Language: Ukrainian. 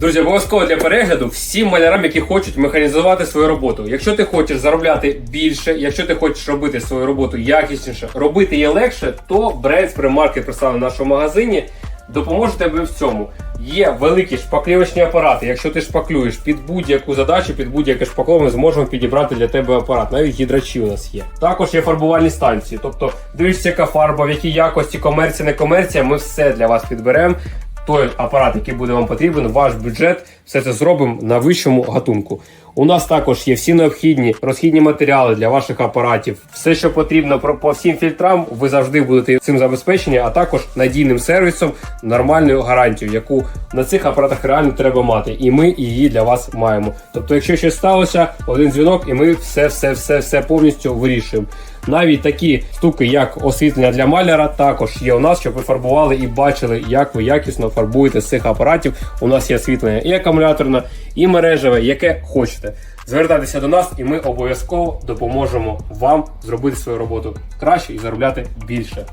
Друзі, обов'язково для перегляду всім малярам, які хочуть механізувати свою роботу. Якщо ти хочеш заробляти більше, якщо ти хочеш робити свою роботу якісніше, робити її легше, то бренд Спримаркет представлений в нашому магазині допоможе тобі в цьому. Є великі шпаклівочні апарати. Якщо ти шпаклюєш під будь-яку задачу, під будь-яке шпакло, ми зможемо підібрати для тебе апарат. Навіть гідрачі у нас є. Також є фарбувальні станції. Тобто, дивишся, яка фарба, в якій якості, комерція, не комерція, ми все для вас підберемо той апарат, який буде вам потрібен, ваш бюджет, все це зробимо на вищому гатунку. У нас також є всі необхідні розхідні матеріали для ваших апаратів. Все, що потрібно по всім фільтрам, ви завжди будете цим забезпечені, а також надійним сервісом, нормальною гарантією, яку на цих апаратах реально треба мати. І ми її для вас маємо. Тобто, якщо щось сталося, один дзвінок, і ми все, все, все, все повністю вирішуємо. Навіть такі штуки, як освітлення для маляра, також є у нас, щоб ви фарбували і бачили, як ви якісно фарбуєте з цих апаратів. У нас є освітлення і акумуляторне, і мережеве, яке хочете. Звертайтеся до нас, і ми обов'язково допоможемо вам зробити свою роботу краще і заробляти більше.